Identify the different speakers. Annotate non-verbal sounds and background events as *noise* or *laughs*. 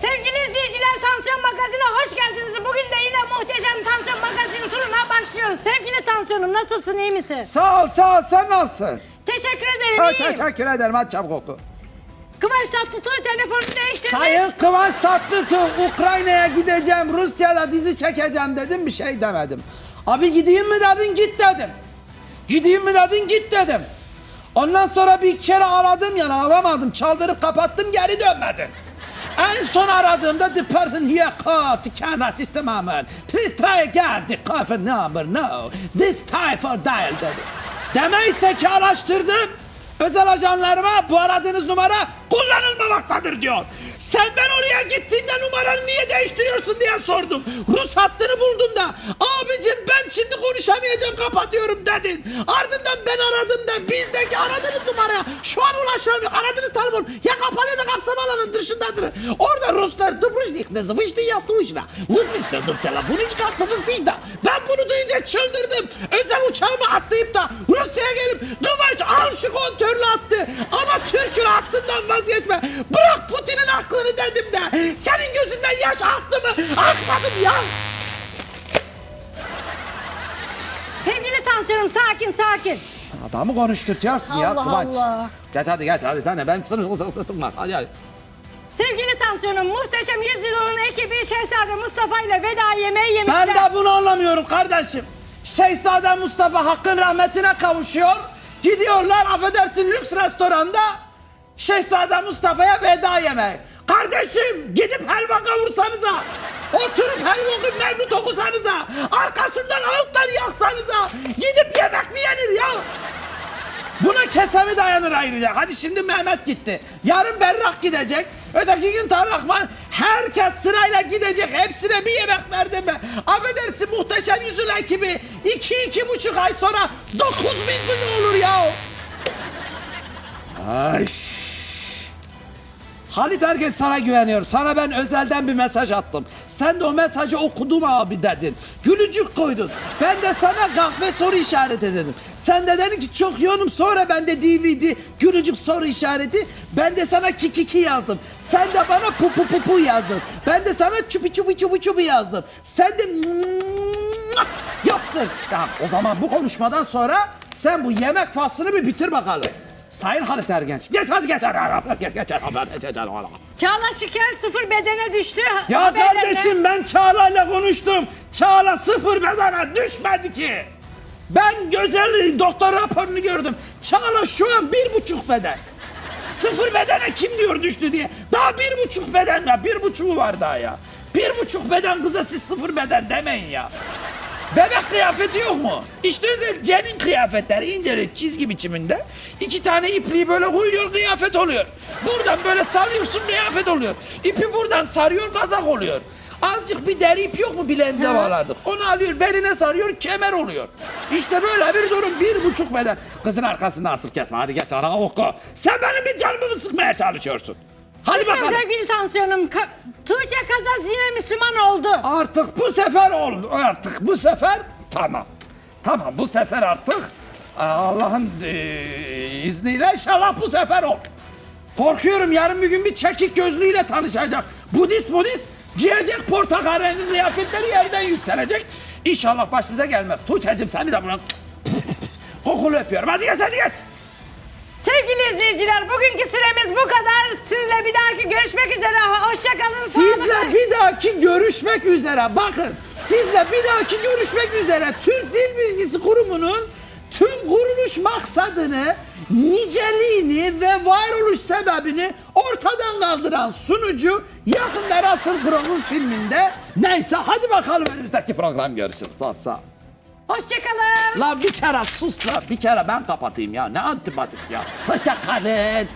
Speaker 1: sevgili izleyiciler Tansiyon Magazin'e hoş geldiniz. Bugün de yine muhteşem Tansiyon Magazini turuna başlıyoruz. Sevgili Tansiyon'um nasılsın iyi misin?
Speaker 2: Sağ ol sağ ol sen nasılsın?
Speaker 1: Teşekkür ederim
Speaker 2: Çok
Speaker 1: iyiyim.
Speaker 2: teşekkür ederim hadi çabuk oku.
Speaker 1: Kıvanç Tatlıtuğ telefonunu değiştirmiş.
Speaker 2: Sayın Kıvanç Tatlıtuğ Ukrayna'ya gideceğim Rusya'da dizi çekeceğim dedim bir şey demedim. Abi gideyim mi dedin git dedim. Gideyim mi dedin git dedim. Ondan sonra bir kere aradım yani aramadım çaldırıp kapattım geri dönmedin. En son aradığımda the person here called cannot işte moment. Please try again the cover number no. This time for dial dedi. Demeyse ki araştırdım. Özel ajanlarıma bu aradığınız numara kullanılmamaktadır diyor. Sen ben oraya gittiğinde numaranı niye değiştiriyorsun diye sordum. Rus hattını buldum da abicim şimdi konuşamayacağım kapatıyorum dedin. Ardından ben aradım da bizdeki aradığınız numaraya şu an ulaşamıyor. Aradığınız telefon ya kapalı ya da kapsama alanının dışındadır. Orada Ruslar dıbrışnik ne zıvıştı ya sıvışla. Vızmıştı dur telefonu hiç kalktı fıstıydı. Ben bunu duyunca çıldırdım. Özel uçağıma atlayıp da Rusya'ya gelip Kıvanç al şu kontörlü attı. Ama Türk'ün hattından vazgeçme. Bırak Putin'in aklını dedim de. Senin gözünden yaş aktı mı? Akmadım ya.
Speaker 1: Tansiyon'um sakin sakin.
Speaker 2: Adamı konuşturtuyorsun ya
Speaker 1: Allah
Speaker 2: Kıvanç.
Speaker 1: Allah.
Speaker 2: Geç hadi geç hadi sen de ben sınırsız sınırsız var. Hadi hadi.
Speaker 1: Sevgili Tansiyon'um muhteşem yüzyılın ekibi Şehzade Mustafa ile veda yemeği yemişler.
Speaker 2: Ben de bunu anlamıyorum kardeşim. Şehzade Mustafa hakkın rahmetine kavuşuyor. Gidiyorlar affedersin lüks restoranda Şehzade Mustafa'ya veda yemeği. Kardeşim gidip helva kavursanıza. Oturup helva okuyup mevlüt okusanıza. Arkasından ağıtlar yaksanıza. Gidip yemek mi yenir ya? Buna kesemi dayanır ayrıca. Hadi şimdi Mehmet gitti. Yarın Berrak gidecek. Öteki gün Tarık var. Herkes sırayla gidecek. Hepsine bir yemek verdim mi? Affedersin muhteşem yüzül ekibi. iki iki buçuk ay sonra dokuz bin gün olur ya. Ay. Halit Ergenç sana güveniyorum. Sana ben özelden bir mesaj attım. Sen de o mesajı okudum abi dedin. Gülücük koydun. Ben de sana kahve soru işareti dedim. Sen de dedin ki çok yoğunum sonra ben de DVD gülücük soru işareti. Ben de sana kikiki yazdım. Sen de bana pu pu pu pu yazdın. Ben de sana çupi çupi çupi çupi yazdım. Sen de *laughs* yaptın. Tamam o zaman bu konuşmadan sonra sen bu yemek faslını bir bitir bakalım. Sayın Halit Ergenç. Geç hadi geç Geç geç.
Speaker 1: Çağla Şikel sıfır bedene düştü.
Speaker 2: Ya
Speaker 1: Haberlerde-
Speaker 2: kardeşim ben Çağla'yla konuştum. Çağla sıfır bedene düşmedi ki. Ben güzel doktor raporunu gördüm. Çağla şu an bir buçuk beden. Sıfır bedene kim diyor düştü diye. Daha bir buçuk beden ya. Bir buçuğu var daha ya. Bir buçuk beden kıza siz sıfır beden demeyin ya. Bebek kıyafeti yok mu? İşte özel Cen'in kıyafetleri incelik çizgi biçiminde. iki tane ipliği böyle koyuyor kıyafet oluyor. Buradan böyle sarıyorsun kıyafet oluyor. İpi buradan sarıyor kazak oluyor. Azıcık bir deri ip yok mu bileğimize bağlardık. Onu alıyor beline sarıyor kemer oluyor. İşte böyle bir durum bir buçuk beden. Kızın arkasında asıp kesme hadi geç ana oku. Sen benim bir canımı sıkmaya çalışıyorsun. Hadi bakalım.
Speaker 1: Sevgili Tansiyon'um Ka- Tuğçe Kazaz yine Müslüman oldu.
Speaker 2: Artık bu sefer oldu. Artık bu sefer tamam. Tamam bu sefer artık e, Allah'ın e, izniyle inşallah bu sefer ol. Korkuyorum yarın bir gün bir çekik gözlüğüyle tanışacak. Budist Budist giyecek portakal rengi kıyafetleri yerden yükselecek. İnşallah başımıza gelmez. Tuğçe'cim seni de buradan *laughs* kokulu öpüyorum. Hadi geç hadi geç.
Speaker 1: Sevgili izleyiciler bugünkü süremiz bu kadar. Sizle bir dahaki görüşmek üzere. Hoşçakalın.
Speaker 2: Sizle bir dahaki görüşmek üzere. Bakın sizle bir dahaki görüşmek üzere. Türk Dil Bilgisi Kurumu'nun tüm kuruluş maksadını, niceliğini ve varoluş sebebini ortadan kaldıran sunucu yakında Russell Crowe'un filminde. Neyse hadi bakalım önümüzdeki program görüşürüz. Sağ sağ.
Speaker 1: Hoşçakalın.
Speaker 2: La bir kere sus la bir kere ben kapatayım ya ne antipatik ya. Hoşça kalın.